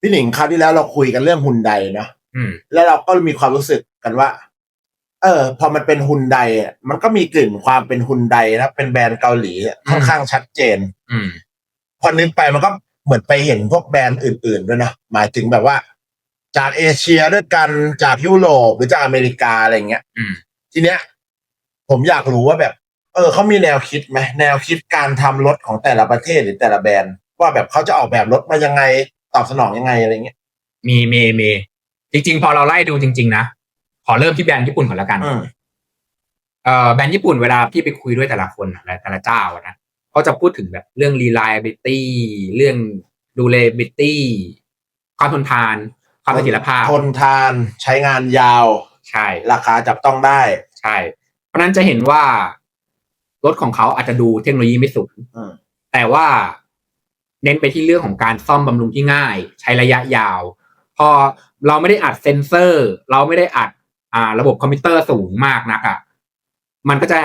พี่หนิงคราวที่แล้วเราคุยกันเรื่องฮุนไดเนาะอืม แล้วเราก็มีความรู้สึกกันว่า เออ พอมันเป็นฮุนไดอะมันก็มีกลิ่นความเป็นฮุนไดนะเป็นแบรนด์เกาหลีอะค่อนข้างชัดเจน อืม พอนึกไปมันก็เหมือนไปเห็นพวกแบรนด์อื่น ๆ ด้วยนะหมายถึงแบบว่า จากเอเชียด้วยกันจากยุโรปหรือจากอเมริกาอะไรเงี้ย อืม ทีเนี้ย ผมอยากรู้ว่าแบบ เออเขามีแนวคิดไหมแนวคิดการทำรถของแต่ละประเทศหรือแต่ละแบรนด์ว่าแบบเขาจะออกแบบรถมายังไง ตอบสนองยังไงอะไรเงี้ย มีเมเมจริง ๆ พอเราไล่ดูจริง ๆ นะ ขอเริ่มที่แบรนด์ญี่ปุ่นก่อนละกันอืม เอ่อแบรนด์ญี่ปุ่นเวลาพี่ไปคุยด้วยแต่ละคนอะแต่ละเจ้าอะนะเขาจะพูดถึงแบบเรื่อง reliability เรื่อง durability ความทนทาน ความเสถียรภาพ ทนทานใช้งานยาว ใช่ ราคาจับต้องได้ ใช่ เพราะฉะนั้นจะเห็นว่ารถของเขาอาจจะดูเทคโนโลยีไม่สูง อืม แต่ว่า เน้นไปที่เรื่องของการซ่อมบำรุงที่ง่าย ใช้ระยะยาว พอเราไม่ได้อัดเซนเซอร์ เราไม่ได้อัดอ่าระบบคอมพิวเตอร์สูงมากนักอะ่ะมันก็จะ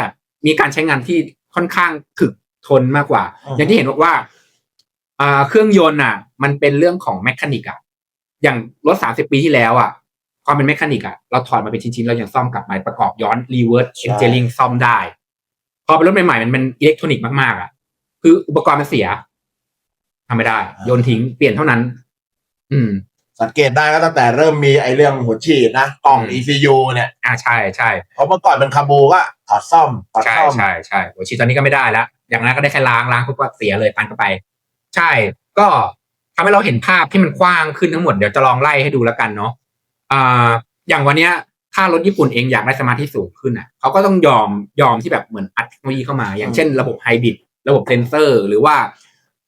มีการใช้งานที่ค่อนข้างถึกทนมากกว่าอือฮึอย่างที่เห็นบอกว่าอ่าเครื่องยนต์อะ มันเป็นเรื่องของแมคานิกอะอย่างรถสามสิบปีที่แล้วอะความเป็นแมคานิกอะเราถอดมาเป็นชิ้นๆเรายังซ่อมกลับมาประกอบย้อนรีเวิร์สเอนจิเนียริงซ่อมได้ พอเป็นรถใหม่ๆมันเป็นอิเล็กทรอนิกส์มากๆอะคืออุปกรณ์มันเสีย ทำไม่ได้ โยนทิ้งเปลี่ยนเท่านั้น อืม สังเกตได้ก็ตั้งแต่เริ่มมีไอ้เรื่องหัวฉีดนะกล่องอืม ECU เนี่ย อ่าใช่ใช่เพราะเมื่อก่อนเป็นคาบูก็ถอดซ่อมถอดใช่ซ่อมใช่ใช่โอชิตอนนี้ก็ไม่ได้แล้ว อย่างนั้นก็ได้แค่ล้างล้างปุ๊บก็เสียเลยปันเข้าไป ใช่ ก็ทำให้เราเห็นภาพที่มันกว้างขึ้นทั้งหมดเดี๋ยวจะลองไล่ให้ดูแล้วกันเนาะอ่าอย่างวันเนี้ยถ้ารถญี่ปุ่นเองอยากได้สมาธิสูงขึ้นอะเขาก็ต้องยอมยอมที่แบบเหมือนอัดเทคโนโลยีเข้ามา อย่างเช่นระบบไฮบริดระบบเซนเซอร์ หรือว่า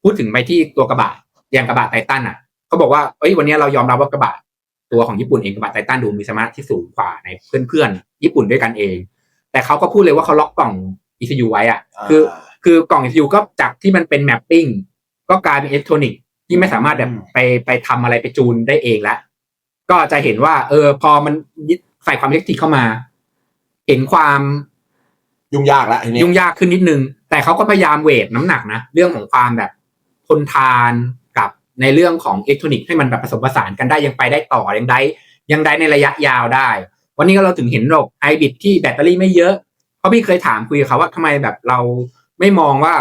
พูดถึงไปที่ตัวกระบะอย่างกระบะไททันอะเขาบอกว่าเอ้ยวันนี้เรายอมรับว่ากระบะตัวของญี่ปุ่นเองกระบะไททันดูมีสมาธิที่สูงกว่าในเพื่อนๆญี่ปุ่นด้วยกันเอง แต่เขาก็พูดเลยว่าเขาล็อกกล่อง ECU ไว้อะคือคือกล่อง ECU ก็จากที่มันเป็นแมปปิ้งก็กลายเป็นอิเล็กทรอนิกส์ที่ไม่สามารถแบบอืมไปไปทำอะไรไปจูนได้เองแล้วก็จะเห็นว่า เออ พอมันใส่ความอิเล็กทริกเข้ามา เห็นความยุ่งยากละทีนี้ยุ่งยากขึ้นนิดนึง แต่เขาก็พยายามเวทน้ำหนักนะ เรื่องของความแบบ ทนทานกับในเรื่องของอิเล็กทรอนิกส์ให้มันแบบผสมผสานกันได้ยังไปได้ต่อยังได้ยังได้ในระยะยาวได้ วันนี้ก็เราถึงเห็นระบบไฮบริดที่แบตเตอรี่ไม่เยอะ เพราะพี่เคยถามคุยกับเขาว่าทำไมแบบเราไม่มองว่า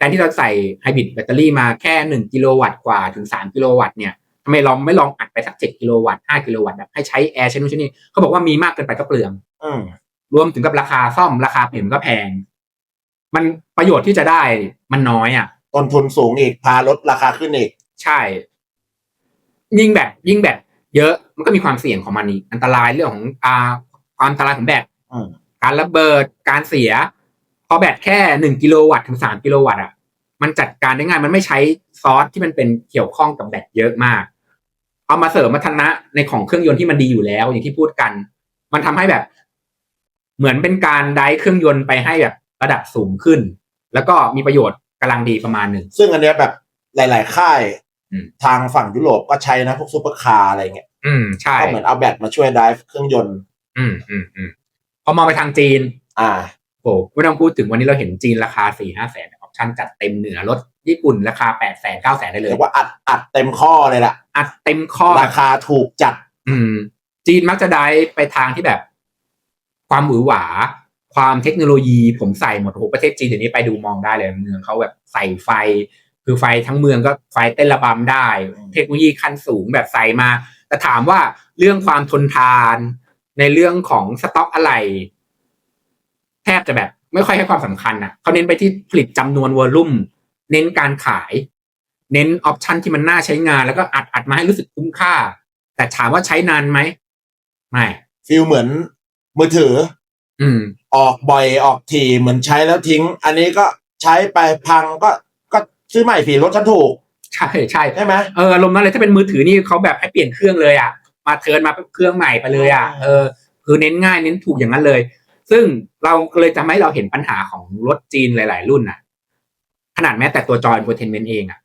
การที่เราใส่ไฮบริดแบตเตอรี่มาแค่หนึ่งกิโลวัตต์กว่าถึงสามกิโลวัตต์เนี่ยทำไมเราไม่ลองอัดไปสักเจ็ดกิโลวัตต์ห้ากิโลวัตต์แบบให้ใช้แอร์ใช้นู่นใช้นี่เขาบอกว่ามีมากเกินไปก็เปลืองอืมรวมถึงกับราคาซ่อมราคาเปลี่ยนก็แพง มันประโยชน์ที่จะได้มันน้อยอะ ต้นทุนสูงอีกพาลดราคาขึ้นอีก ใช่ ยิ่งแบบ ยิ่งแบบ เยอะมันก็มีความเสี่ยงของมันอีกอันตรายเรื่องของอ่าความอันตรายของแบตอืมการระเบิดการเสีย พอแบตแค่หนึ่งกิโลวัตต์ถึงสามกิโลวัตต์อะมันจัดการได้ง่ายมันไม่ใช้ซอสที่มันเป็นเกี่ยวข้องกับแบตเยอะมาก เอามาเสริมมาทันะในของเครื่องยนต์ที่มันดีอยู่แล้ว อย่างที่พูดกัน มันทำให้แบบ เหมือนเป็นการได้เครื่องยนต์ไปให้แบบระดับสูงขึ้น แล้วก็มีประโยชน์ กำลังดีประมาณหนึ่ง ซึ่งอันเนี้ยแบบหลาย ๆ ค่ายอืม ทางฝั่งยุโรปก็ใช้นะพวกซูเปอร์คาร์อะไรเงี้ยอืมใช่ ก็เหมือนเอาแบตมาช่วยไดฟ์เครื่องยนต์ อืมอืมอืมพอมองไปทางจีน อ่า โอ้ไม่ต้องพูดถึงวันนี้เราเห็นจีนราคาสี่ห้าแสนออปชั่นจัดเต็มเหนือรถญี่ปุ่นราคาแปดแสนเก้าแสนได้เลยเรียกว่าอัดอัดเต็มข้อเลยล่ะ อัดเต็มข้อราคาถูกจัด อืม จีนมักจะได้ไปทางที่แบบ ความหวือหวา ความเทคโนโลยีผมใส่หมดโอ้โหประเทศจีนเดี๋ยวนี้ไปดูมองได้เลยเมืองเขาแบบใส่ไฟ คือไฟทั้งเมืองก็ไฟเต้นระบำได้อืมเทคโนโลยีขั้นสูงแบบใส่มา แต่ถามว่าเรื่องความทนทาน ในเรื่องของสต็อกอะไร แทบจะแบบ ไม่ค่อยให้ความสำคัญอะเขาเน้นไปที่ผลิตจำนวนวอลลุ่ม เน้นการขาย เน้นออปชันที่มันน่าใช้งานแล้วก็อัดอัดมาให้รู้สึกคุ้มค่า แต่ถามว่าใช้นานไหมไม่ฟิลเหมือนมือถือ อืม ออกบ่อยออกทีเหมือนใช้แล้วทิ้ง อันนี้ก็ใช้ไปพังก็ก็ซื้อใหม่สิรถฉันถูกใช่ใช่ใช่ไหมเอออารมณ์นั้นเลยถ้าเป็นมือถือนี่เขาแบบให้เปลี่ยนเครื่องเลยอะมาเทิร์นมาเครื่องใหม่ไปเลยอะเออคือเน้นง่ายเน้นถูกอย่างนั้นเลย ซึ่งเราเลยทำให้เราเห็นปัญหาของรถจีนหลาย ๆ รุ่นอะ ขนาดแม้แต่ตัวจอ infotainment เองอะ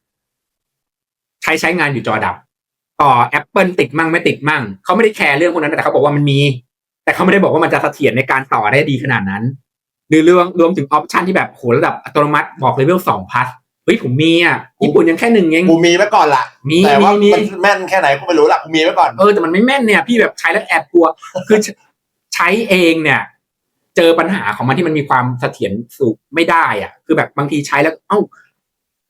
ใช้ใช้งานอยู่จอดับ ต่อ Apple ติดมั่งไม่ติดมั่งเขาไม่ได้แคร์เรื่องพวกนั้นแต่เขาบอกว่ามันมี แต่เขาไม่ได้บอกว่ามันจะเสถียรในการต่อได้ดีขนาดนั้น หรือรวมรวมถึงออปชันที่แบบโหระดับอัตโนมัติบอกเลเวลสองพัสเฮ้ยผมมีอะญี่ปุ่นยังแค่หนึ่งเองกูมีไว้ก่อนละมีแต่มีว่ามีมันแม่นแค่ไหนกูไม่รู้ละกูมีไว้ก่อนเออแต่มันไม่แม่นเนี่ยพี่แบบใช้แล้วแอบกลัว คือใช้เองเนี่ย เจอปัญหาของมันที่มันมีความเสถียรสูงไม่ได้อะ คือแบบบางทีใช้แล้ว เอ้า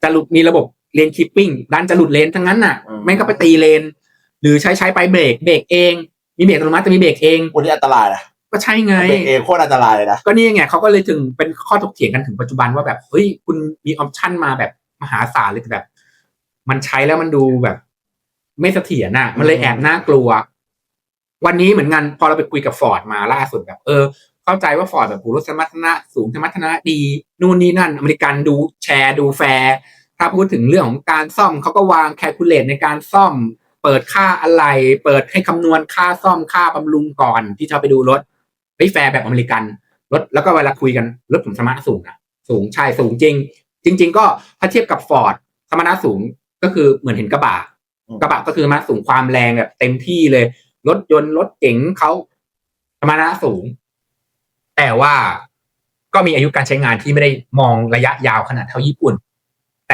จะหลุดมีระบบเลนคิปปิ้งดันจะหลุดเลนทั้งนั้นน่ะอืมไม่งก็ไปตีเลน หรือใช้ใช้ไปเบรกเบรกเอง มีเบรกอัตโนมัติแต่มีเบรกเองวันนี้อันตรายนะก็ใช่ไงเบรกเองโคตรอันตรายเลยนะก็นี่ไงเขาก็เลยถึงเป็นข้อถกเถียงกันถึงปัจจุบันว่าแบบเฮ้ยคุณมีออปชันมาแบบมหาศาลเลยแต่แบบ มันใช้แล้วมันดูแบบ ไม่เสถียรน่ะ มันเลยแอบน่ากลัว วันนี้เหมือนกันพอเราไปคุยกับฟอร์ดมาล่าสุดแบบ เออ เข้าใจว่าฟอร์ดแบบโหรถสมรรถนะสูงสมรรถนะดี นู่นนี่นั่น อเมริกันดูแชร์ดูแฟร์ถ้าพูดถึงเรื่องของการซ่อมเขาก็วางแคลคูลเลตในการซ่อม เปิดค่าอะไร เปิดให้คำนวณค่าซ่อมค่าบำรุงก่อนที่จะเอาไปดูรถเฮ้ยแฟร์แบบอเมริกันรถแล้วก็เวลาคุยกันรถผมสมรรถนะสูงนะสูงใช่สูงจริง จริง ๆ ก็ถ้าเทียบกับฟอร์ดสมรรถนะสูงก็คือเหมือนเห็นกระบะอืมกระบะก็คือสมรรถนะสูงความแรงแบบเต็มที่เลย รถยนต์รถเก๋งเขาสมรรถนะสูง แต่ว่าก็มีอายุการใช้งานที่ไม่ได้มองระยะยาวขนาดเท่าญี่ปุ่น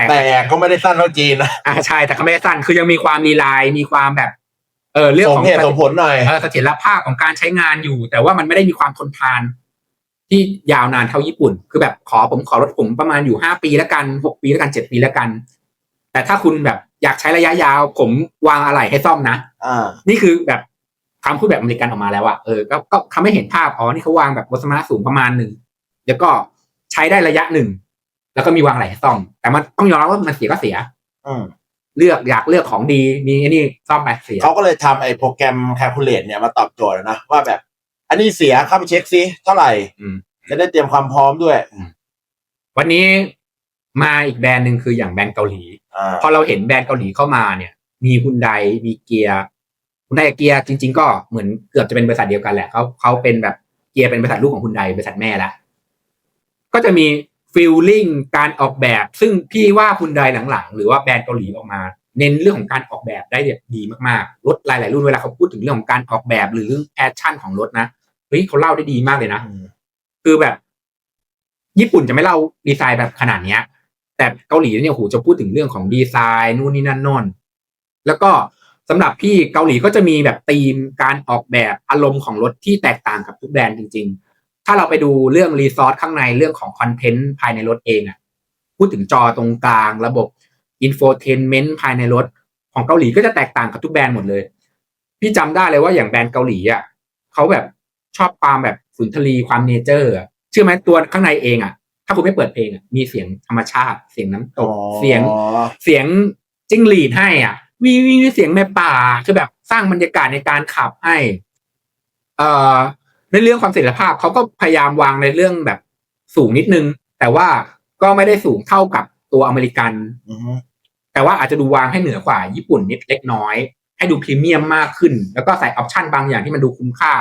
แต่แต่ก็ไม่ได้สั้นเท่าจีนนะอ่าใช่แต่ก็ไม่ได้สั้นคือยังมีความรีไลน์มีความแบบ เออเรื่องสขมองเหตุสมผลหน่อยเออเสถียรภาพของการใช้งานอยู่ แต่ว่ามันไม่ได้มีความทนทาน ที่ยาวนานเท่าญี่ปุ่น คือแบบขอผมขอรถผมประมาณอยู่ห้าปีแล้วกันหกปีแล้วกันเจ็ดปีแล้วกัน แต่ถ้าคุณแบบอยากใช้ระยะยาว ผมวางอะไหล่ให้ซ่อมนะอ่านี่คือแบบคำพูดแบบอเมริกันออกมาแล้วอะเออก็ก็ทำให้เห็นภาพอ๋อนี่เขาวางแบบวัสมรรถสูงประมาณหนึ่งแล้วก็ใช้ได้ระยะหนึ่ง แล้วก็มีวางอะไหล่ให้ซ่อม แต่มันต้องยอมรับว่ามันเสียก็เสีย อืมเลือกอยากเลือกของดีมีไอ้นี่ซ่อมไปเสียเขาก็เลยทำไอ้โปรแกรมแคลคูลเลตเนี่ยมาตอบโจทย์นะว่าแบบ อันนี้เสียเข้าไปเช็คซิเท่าไหร่ อืม จะได้เตรียมความพร้อมด้วย วันนี้มาอีกแบรนด์หนึ่งคืออย่างแบรนด์เกาหลี อ่าพอเราเห็นแบรนด์เกาหลีเข้ามาเนี่ย มีฮุนไดมีเกียร์ฮุนไดกับเกียร์จริง ๆ ก็เหมือนเกือบจะเป็นบริษัทเดียวกันแหละเขาเขาเป็นแบบเกียร์เป็นบริษัทลูกของฮุนไดบริษัทแม่ละก็จะมี ฟิลลิ่งการออกแบบ ซึ่งพี่ว่าฮุนไดหลังๆ หรือว่าแบรนด์เกาหลีออกมา เน้นเรื่องของการออกแบบได้ดีมากๆรถหลายๆรุ่นเวลาเขาพูดถึงเรื่องของการออกแบบหรือเรื่องแพชชั่นของรถนะเฮ้ยเขาเล่าได้ดีมากเลยนะอืมคือแบบ ญี่ปุ่นจะไม่เล่าดีไซน์แบบขนาดเนี้ย แต่เกาหลีเนี่ยโหจะพูดถึงเรื่องของดีไซน์นู่นนี่นั่นโน่นแล้วก็สำหรับพี่เกาหลีก็จะมีแบบธีมการออกแบบอารมณ์ของรถที่แตกต่างกับทุกแบรนด์จริง ๆ ถ้าเราไปดูเรื่องรีซอสข้างในเรื่องของคอนเทนต์ภายในรถเองอะพูดถึงจอตรงกลางระบบอินโฟเทนเมนต์ภายในรถของเกาหลีก็จะแตกต่างกับทุกแบรนด์หมดเลย พี่จำได้เลยว่าอย่างแบรนด์เกาหลีอะเขาแบบชอบความแบบสุนทรีความเนเจอร์อะเชื่อไหมตัวข้างในเองอะ ถ้าคุณไม่เปิดเพลงอะมีเสียงธรรมชาติ เสียงน้ำตอ๋อกเสียงเสียงจิ้งหรีดให้อะมีมีมีเสียงในป่าคือแบบสร้างบรรยากาศในการขับให้ เอ่อ ในเรื่องความเสถียรภาพเขาก็พยายามวางในเรื่องแบบสูงนิดนึง แต่ว่าก็ไม่ได้สูงเท่ากับตัวอเมริกันอือฮึแต่ว่าอาจจะดูวางให้เหนือกว่าญี่ปุ่นนิดเล็กน้อย ให้ดูพรีเมียมมากขึ้น แล้วก็ใส่ออปชันบางอย่างที่มันดูคุ้มค่า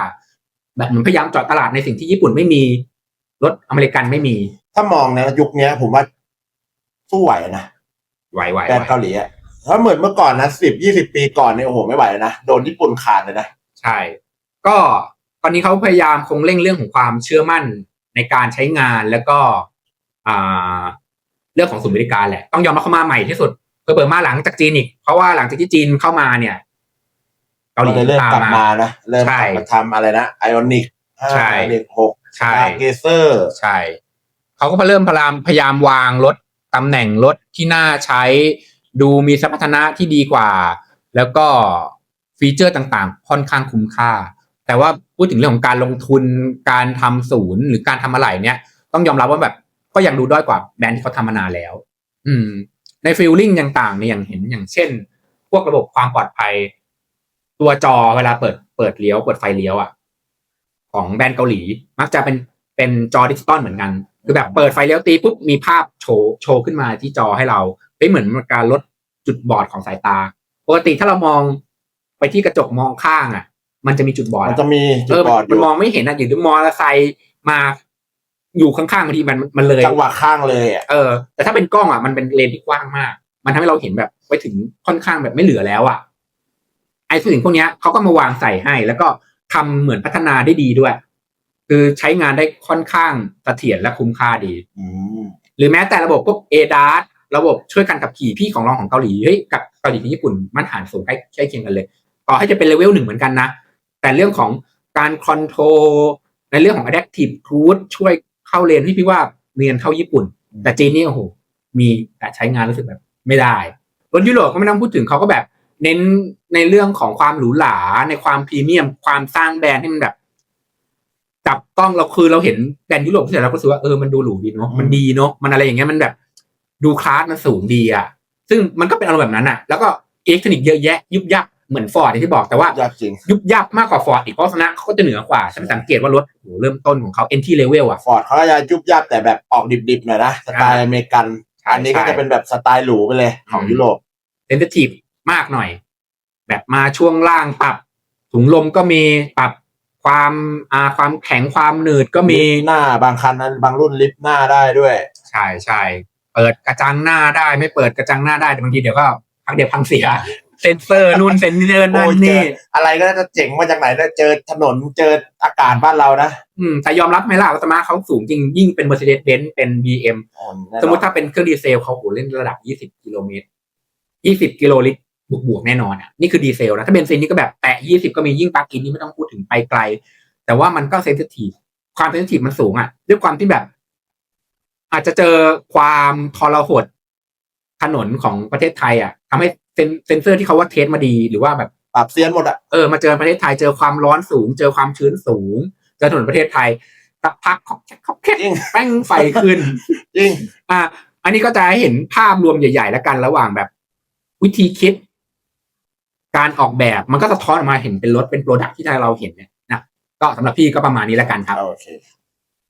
แบบเหมือนพยายามเจาะตลาดในสิ่งที่ญี่ปุ่นไม่มีรถอเมริกันไม่มี ถ้ามองในยุคเนี้ยผมว่าสู้ไหวนะไหวไหวแบรนด์เกาหลีอะถ้าเหมือนเมื่อก่อนนะสิบยี่สิบปีก่อนเนี่ยโอ้โหไม่ไหวเลยนะโดนญี่ปุ่นขาดเลยนะใช่ ก็ ตอนนี้เขาพยายามคงเร่งเรื่องของความเชื่อมั่นในการใช้งานแล้วก็อ่าเรื่องของศูนย์บริการแหละ ต้องยอมรับเข้ามาใหม่ที่สุดเพิ่มมาหลังจากจีนอีก เพราะว่าหลังจากที่จีนเข้ามาเนี่ยเกาหลีก็เลยเริ่มตามกลับมามานะเริ่มใช่กลับมาทำอะไรนะไอออนิกห้าใช่ไอออนิกหกใช่เกเซอร์ใช่เขาก็เริ่มพยายามพยายามวางรถตำแหน่งรถที่น่าใช้ดูมีสมรรถนะที่ดีกว่า แล้วก็ฟีเจอร์ต่างๆ ค่อนข้างคุ้มค่า แต่ว่าพูดถึงเรื่องของการลงทุนการทำศูนย์หรือการทำอะไรเนี่ย ต้องยอมรับว่าแบบก็ยังดูด้อยกว่าแบรนด์ที่เขาทำมานานแล้ว อืม ในฟีลลิ่งต่างๆเนี่ยอย่างเห็นอย่างเช่น พวกระบบความปลอดภัย ตัวจอเวลาเปิดเปิดเลี้ยวเปิดไฟเลี้ยวอะของแบรนด์เกาหลี มักจะเป็นเป็นจอดิจิตอลเหมือนกัน คือแบบเปิดไฟเลี้ยวตีปุ๊บมีภาพโชว์โชว์ขึ้นมาที่จอให้เราเป็นเหมือนการลดจุดบอดของสายตา ปกติถ้าเรามองไปที่กระจกมองข้างอะ มันจะมีจุดบอดมันอะจะมีจุเอดอบอดอมันยู่มองไม่เห็นอะอย่างมอเตอร์ไซค์มาอยู่ข้างๆบางทีมันมันเลย จังหวะข้างเลยอะเออ แต่ถ้าเป็นกล้องอะมันเป็นเลนที่กว้างมาก มันทำให้เราเห็นแบบไปถึงค่อนข้างแบบไม่เหลือแล้วอะไอ้สิ่งพวกเนี้ยเขาก็มาวางใส่ให้ แล้วก็ทำเหมือนพัฒนาได้ดีด้วย คือใช้งานได้ค่อนข้างเสถียรและคุ้มค่าดี อืมหรือแม้แต่ระบบพวก ADAS ระบบช่วยการขับขี่พี่ของรองของเกาหลีเฮ้ยกับเกาหลีกับญี่ปุ่นมาตรฐานสูงใกล้ใกล้เคียงกันเลย ต่อให้จะเป็นเลเวลหนึ่งเหมือนกันนะ แต่เรื่องของการคอนโทรลในเรื่องของ adaptive cruise ช่วยเข้าเลนที่พี่ว่าเรียนเท่าญี่ปุ่น แต่จีนนี่โอ้โหมีแต่ใช้งานรู้สึกแบบไม่ได้รถยุโรปก็ไม่ต้องพูดถึงเขาก็แบบ เน้นในเรื่องของความหรูหราในความพรีเมียม ความสร้างแบรนด์ให้มันแบบ จับต้องเราคือเราเห็นแบรนด์ยุโรปที่ไหนเราก็รู้สึกว่าเออมันดูหรูดีเนาะมันดีเนาะมันอะไรอย่างเงี้ยมันแบบ ดูคลาสมันสูงดีอะซึ่งมันก็เป็นอารมณ์แบบนั้นอะแล้วก็อิเล็กทรอนิกส์เยอะแยะ ยุบยับ เหมือนฟอร์ดที่บอกแต่ว่ายากจริง ยุบยับมากกว่าฟอร์ดอีกเพราะฉะนั้นเขาก็จะเหนือกว่า ฉันสังเกตว่ารถโอ้โหเริ่มต้นของเขา entry level อะ ฟอร์ดเขาก็จะยุบยับแต่แบบออกดิบๆหน่อยนะสไตล์อเมริกัน ใช่อันนี้ก็ใช่ จะเป็นแบบสไตล์หรูไปเลยของอืมยุโรป sensitive มากหน่อย แบบมาช่วงล่างปรับถุงลมก็มีปรับความอ่าความแข็งความหนืดก็มี ลิฟต์หน้าบางคันนั้นบางรุ่นลิฟต์หน้าได้ด้วย ใช่ใช่เปิดกระจังหน้าได้ไม่เปิดกระจังหน้าได้แต่บางทีเดี๋ยวก็พักเดี๋ยวพังเสีย เซนเซอร์นู่นเซนเซอร์นั่นโอ้ยเจนี่ออะไรก็จะเจ๋งมาจากไหนนะเจอถนนเจออากาศบ้านเรานะ อืมแต่ยอมรับไหมล่ะว่าสมาร์ทเขาสูงจริงยิ่งเป็น Mercedes Benz เป็น BM อ๋อแน่นอนสมมติถ้าเป็นเครื่องดีเซลเขาโหเล่นระดับ 20 กิโลเมตร 20 กิโลลิตรบวกบวกๆแน่นอนอะนี่คือดีเซลนะถ้าเบนซินนี่ก็แบบแตะ 20 ก็มียิ่งปลั๊กอินนี่ไม่ต้องพูดถึงไปไกล แต่ว่ามันก็เซนซิทีฟความเซนซิทีฟมันสูงอะด้วยความที่แบบ อาจจะเจอความทรหด ถนนของประเทศไทยอะทำให้เซนเซนเซอร์ที่เขาว่าเทสมาดีหรือว่าแบบปรับเซียนหมดอะเออมาเจอประเทศไทยเจอความร้อนสูง เจอความชื้นสูงเจอถนนประเทศไทยสักพักขอกแคกขอกแคกจริงแป้งไฟขึ้นจริงอะอันนี้ก็จะให้เห็นภาพรวมใหญ่ ๆ แล้วกันระหว่างแบบ วิธีคิด การออกแบบมันก็สะท้อนออกมาเห็นเป็นรถเป็นโปรดักที่เราเห็นเนี่ยนะก็สำหรับพี่ก็ประมาณนี้แล้วกันครับโอเค